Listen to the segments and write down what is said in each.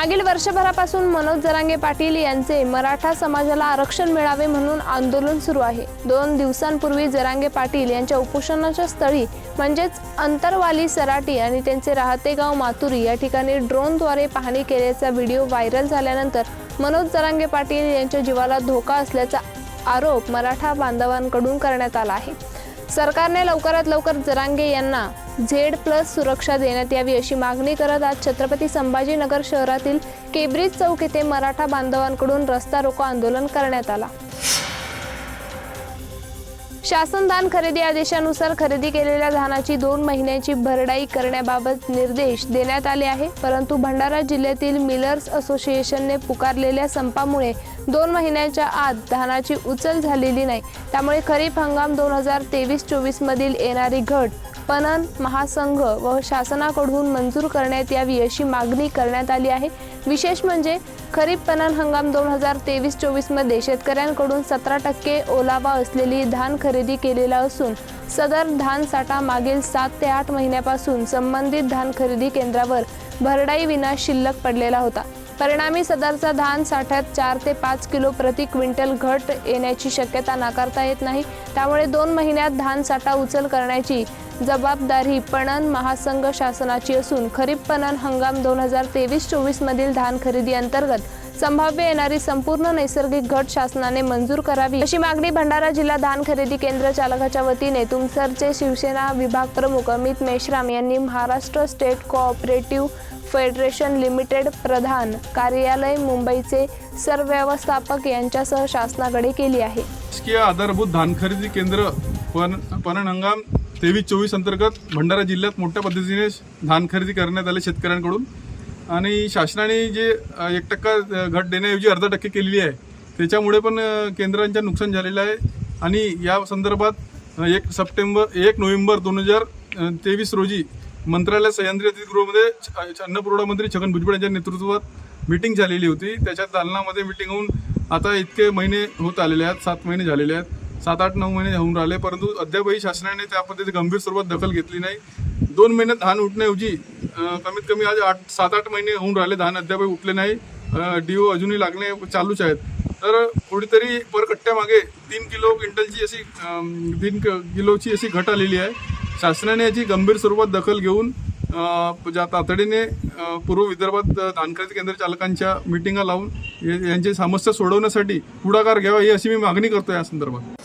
मागील वर्षभरापासून मनोज जरांगे पाटील यांचे मराठा समाजाला आरक्षण मिळावे म्हणून आंदोलन सुरू आहे. दोन दिवसांपूर्वी जरांगे पाटील यांच्या उपोषणाच्या स्थळी म्हणजेच अंतरवाली सराटी आणि त्यांचे राहते गाव मातुरी या ठिकाणी ड्रोनद्वारे पाहणी केल्याचा व्हिडिओ व्हायरल झाल्यानंतर मनोज जरांगे पाटील यांच्या जीवाला धोका असल्याचा आरोप मराठा बांधवांकडून करण्यात आला आहे. सरकारने लवकरात लवकर जरांगे यांना झेड प्लस सुरक्षा देण्यात यावी अशी मागणी करत आज छत्रपती संभाजीनगर शहरातील केब्रिज चौक येथे मराठा बांधवांकडून रस्ता रोको आंदोलन करण्यात आला. शासन धान खरेदी आदेशानुसार खरेदी केलेल्या धानाची दोन महिन्याची भरडाई करण्याबाबत निर्देश देण्यात आले आहे परंतु भंडारा जिल्ह्यातील मिलर्स असोसिएशनने पुकारलेल्या संपामुळे दोन महिन्याच्या आत धानाची उचल झालेली नाही. त्यामुळे खरीप हंगाम दोन हजार तेवीस चोवीसमधील येणारी घट पणन महासंघ व शासनाकडून मंजूर करण्यात यावी अशी मागणी करण्यात आली आहे. विशेष म्हणजे खरीप पणन हंगाम दोन हजार तेवीस चोवीसमध्ये शेतकऱ्यांकडून सतरा टक्के ओलावा असलेली धान खरेदी केलेला असून सदर धान साठा मागील सात ते आठ महिन्यापासून संबंधित धान खरेदी केंद्रावर भरडाई विना शिल्लक पडलेला होता. परिणामी सदरचा धान साठ्यात चार ते पाच किलो प्रति क्विंटल घट येण्याची शक्यता नाकारता येत नाही. त्यामुळे दोन महिन्यात धान साठा उचल करण्याची जबाबदारी पणन महासंघ शासनाची असून खरीप पणन हंगाम दोन हजार तेवीस चोवीसमधील धान खरेदी अंतर्गत संभाव्य येणारी संपूर्ण नैसर्गिक घट शासनाने मंजूर करावी अशी मागणी भंडारा जिल्हा धान खरेदी केंद्र चालकाच्या वतीने तुमसरचे शिवसेना विभाग प्रमुख अमित मेश्राम यांनी Maharashtra state cooperative federation limited प्रधान कार्यालय मुंबईचे सरव्यवस्थापक यांच्यासह शासनाकडे केली आहे. आधारभूत धान खरेदी केंद्र पण पणन हंगाम तेवीस चोवीस अंतर्गत भंडारा जिल्ह्यात मोठ्या पद्धतीने धान खरेदी करण्यात आले शेतकऱ्यांकडून. आणि शासनाने जे एक टक्का घट देण्याऐवजी अर्धा टक्के केलेली आहे त्याच्यामुळे पण केंद्रांच्या नुकसान झालेलं आहे. आणि या संदर्भात एक सप्टेंबर एक नोव्हेंबर दोन हजार तेवीस रोजी मंत्रालय सह्याद्री अतिथीगृहामध्ये अन्नपुरवठा मंत्री छगन भुजबळ यांच्या नेतृत्वात मीटिंग झालेली होती. त्याच्यात दालनामध्ये मीटिंग होऊन आता इतके महिने होत आलेले आहेत सात महिने झालेले आहेत. सात आठ नऊ महिने होऊन राहिले परंतु अद्यापही शासनाने त्या पद्धतीने गंभीर स्वरूपात दखल घेतली नाही. दोन महिन्यात धान उठण्याऐवजी कमीत कमी आज आठ सात आठ महिने होऊन राहिले धान अद्यापही उठले नाही. डीओ अजूनही लागणे चालूच आहेत. तर कुठेतरी पर कट्ट्यामागे तीन किलो क्विंटलची अशी तीन किलोची अशी घट आलेली आहे. शासनाने याची गंभीर स्वरूपात दखल घेऊन ज्या तातडीने पूर्व विदर्भात धान खरेदी केंद्र चालकांच्या मिटिंगा लावून यांची समस्या सोडवण्यासाठी पुढाकार घ्यावा ही अशी मी मागणी करतो या संदर्भात.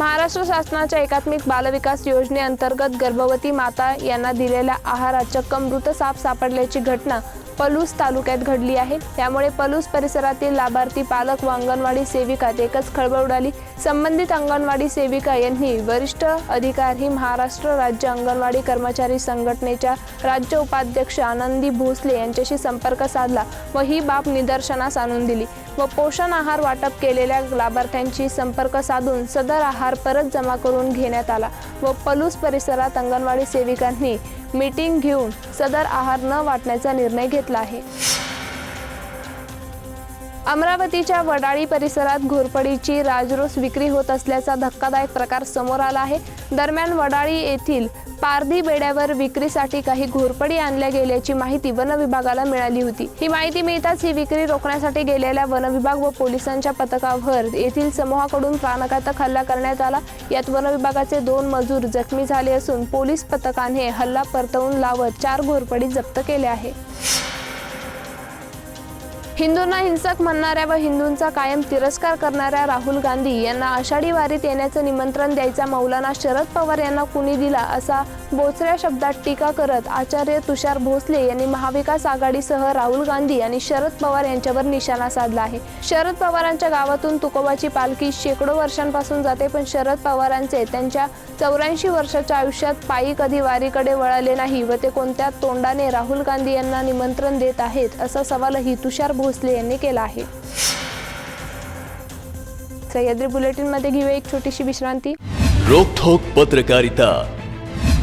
महाराष्ट्र शासनाच्या एकात्मिक बालविकास योजनेअंतर्गत गर्भवती माता यांना दिलेल्या आहारात चक्क मृत साप सापडल्याची घटना पलूस तालुक्यात घडली आहे. त्यामुळे पलूस परिसरातील लाभार्थी पालक व अंगणवाडी सेविकात एकच खळबळ उडाली. संबंधित अंगणवाडी सेविका यांनी वरिष्ठ अधिकारी महाराष्ट्र राज्य अंगणवाडी कर्मचारी संघटनेच्या राज्य उपाध्यक्ष आनंदी भोसले यांच्याशी संपर्क साधला व ही बाब निदर्शनास आणून दिली. व पोषण आहार वाटप केलेल्या लाभार्थ्यांशी संपर्क साधून सदर आहार परत जमा करून घेण्यात आला व पलूस परिसरात अंगणवाडी सेविकांनी मीटिंग घेऊन सदर आहार न वाटण्याचा निर्णय घेतला आहे. अमरावतीच्या वडाळी परिसरात घोरपडीची राजरोस विक्री होत असल्याचा धक्कादायक प्रकार समोर आला आहे. दरम्यान वडाळी येथील पारधी बेड्यावर विक्रीसाठी काही घोरपडी आणल्या गेल्याची माहिती वन विभागाला मिळाली होती. ही माहिती मिळताच ही विक्री रोखण्यासाठी गेलेल्या वनविभाग व पोलिसांच्या पथकावर येथील समूहाकडून प्राणघातक हल्ला करण्यात आला. यात वनविभागाचे दोन मजूर जखमी झाले असून पोलीस पथकाने हल्ला परतवून लावत चार घोरपडी जप्त केल्या आहे हिंदूंना हिंसक म्हणणाऱ्या व हिंदूंचा कायम तिरस्कार करणाऱ्या राहुल गांधी यांना आषाढी वारीत येण्याचं निमंत्रण द्यायचा मौलाना शरद पवार यांना कुणी दिला असा बोचऱ्या शब्दात टीका करत आचार्य तुषार भोसले यांनी महाविकास आघाडीसह राहुल गांधी आणि शरद पवार यांच्यावर निशाणा साधला आहे. शरद पवारांच्या गावातून तुकोबाची पालखी शेकडो वर्षांपासून जाते पण शरद पवारांचे त्यांच्या चौऱ्याऐंशी वर्षाच्या आयुष्यात पायी कधी वारीकडे वळाले नाही व ते कोणत्या तोंडाने राहुल गांधी यांना निमंत्रण देत आहेत असा सवालही तुषार भोसले यांनी केला आहे. सह्याद्री बुलेटिनमध्ये घेऊया एक छोटीशी विश्रांती. रोखोक पत्रकारिता.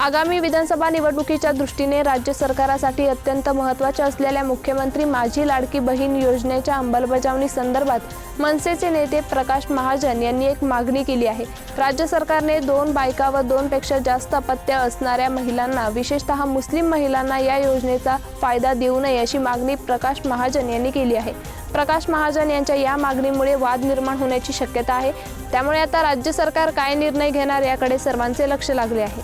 आगामी विधानसभा निवडणुकीच्या दृष्टीने राज्य सरकारासाठी अत्यंत महत्त्वाच्या असलेल्या मुख्यमंत्री माझी लाडकी बहीण योजनेच्या अंमलबजावणी संदर्भात मनसेचे नेते प्रकाश महाजन यांनी एक मागणी केली आहे. राज्य सरकारने दोन बायका व दोनपेक्षा जास्त अपत्य असणाऱ्या महिलांना विशेषतः मुस्लिम महिलांना या योजनेचा फायदा देऊ नये अशी मागणी प्रकाश महाजन यांनी केली आहे. प्रकाश महाजन यांच्या या मागणीमुळे वाद निर्माण होण्याची शक्यता आहे. त्यामुळे आता राज्य सरकार काय निर्णय घेणार याकडे सर्वांचे लक्ष लागले आहे.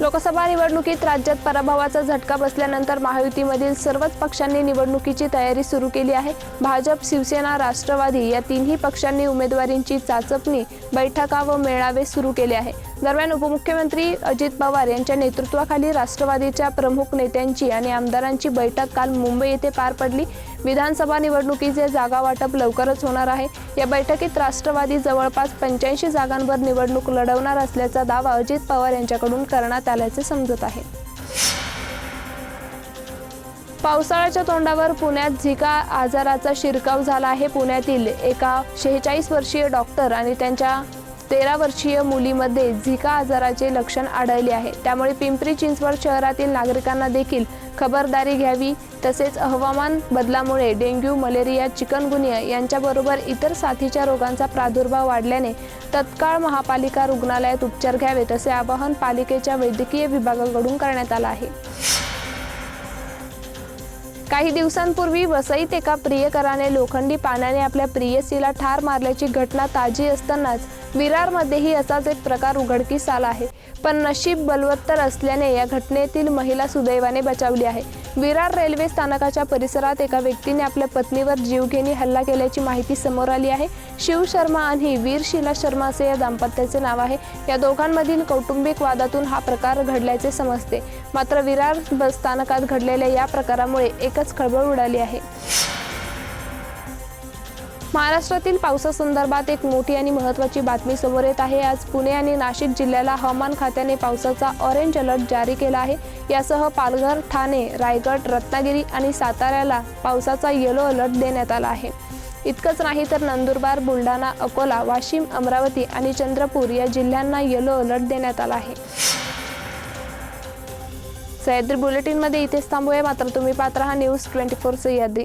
लोकसभा निवडणुकीत राज्यात पराभवाचा झटका बसल्यानंतर महायुतीमधील सर्वच पक्षांनी निवडणुकीची तयारी सुरू केली आहे. भाजप शिवसेना राष्ट्रवादी या तिन्ही पक्षांनी उमेदवारींची चाचपणी बैठका व मेळावे सुरू केले आहे. दरम्यान उपमुख्यमंत्री अजित पवार यांच्या नेतृत्वाखाली राष्ट्रवादीच्या प्रमुख नेत्यांची आणि आमदारांची बैठक काल मुंबई येथे पार पडली. विधानसभा निवडणुकीचे जागा वाटप लवकरच होणार आहे. या बैठकीत राष्ट्रवादी जवळपास पंच्याऐंशी जागांवर निवडणूक लढवणार असल्याचा दावा अजित पवार यांच्याकडून करण्यात आल्याचे समजत आहे. पावसाळ्याच्या तोंडावर पुण्यात झिका आजाराचा शिरकाव झाला आहे. पुण्यातील एका शेहेचाळीस वर्षीय डॉक्टर आणि त्यांच्या तेरा वर्षीय मुलीमध्ये झिका आजाराचे लक्षण आढळले आहे. त्यामुळे पिंपरी चिंचवड शहरातील नागरिकांना देखील खबरदारी घ्यावी तसेच हवामान बदलामुळे डेंग्यू मलेरिया चिकनगुनिया यांच्याबरोबर इतर साथीच्या रोगांचा प्रादुर्भाव वाढल्याने तत्काळ महापालिका रुग्णालयात उपचार घ्यावेत असे आवाहन पालिकेच्या वैद्यकीय विभागाकडून करण्यात आलं आहे. काही दिवसांपूर्वी वसईत एका प्रियकराने लोखंडी पाण्याने आपल्या प्रियसीला ठार मारल्याची घटना ताजी असतानाच विरारमध्येही असाच एक प्रकार उघडकीस आला आहे. पण नशीब बलवत्तर असल्याने या घटनेतील महिला सुदैवाने बचावली आहे. विरार रेल्वे स्थानकाच्या परिसरात एका व्यक्तीने आपल्या पत्नीवर जीवघेणी हल्ला केल्याची माहिती समोर आली आहे. शिव शर्मा आणि वीर शिला शर्मा असे या दाम्पत्याचे नाव आहे. या दोघांमधील कौटुंबिक वादातून हा प्रकार घडल्याचे समजते. मात्र विरार बस स्थानकात घडलेल्या या प्रकारामुळे एकच खळबळ उडाली आहे. महाराष्ट्रातील पावसासंदर्भात एक मोठी आणि महत्त्वाची बातमी समोर येत आहे. आज पुणे आणि नाशिक जिल्ह्याला हवामान खात्याने पावसाचा ऑरेंज अलर्ट जारी केला आहे. यासह पालघर ठाणे रायगड रत्नागिरी आणि साताऱ्याला पावसाचा येलो अलर्ट देण्यात आला आहे. इतकंच नाही तर नंदुरबार बुलढाणा अकोला वाशिम अमरावती आणि चंद्रपूर या जिल्ह्यांना येलो अलर्ट देण्यात आला आहे. सह्याद्री बुलेटिनमध्ये इथेच थांबूया. मात्र तुम्ही पात्र हा न्यूज ट्वेंटी फोर सह्याद्री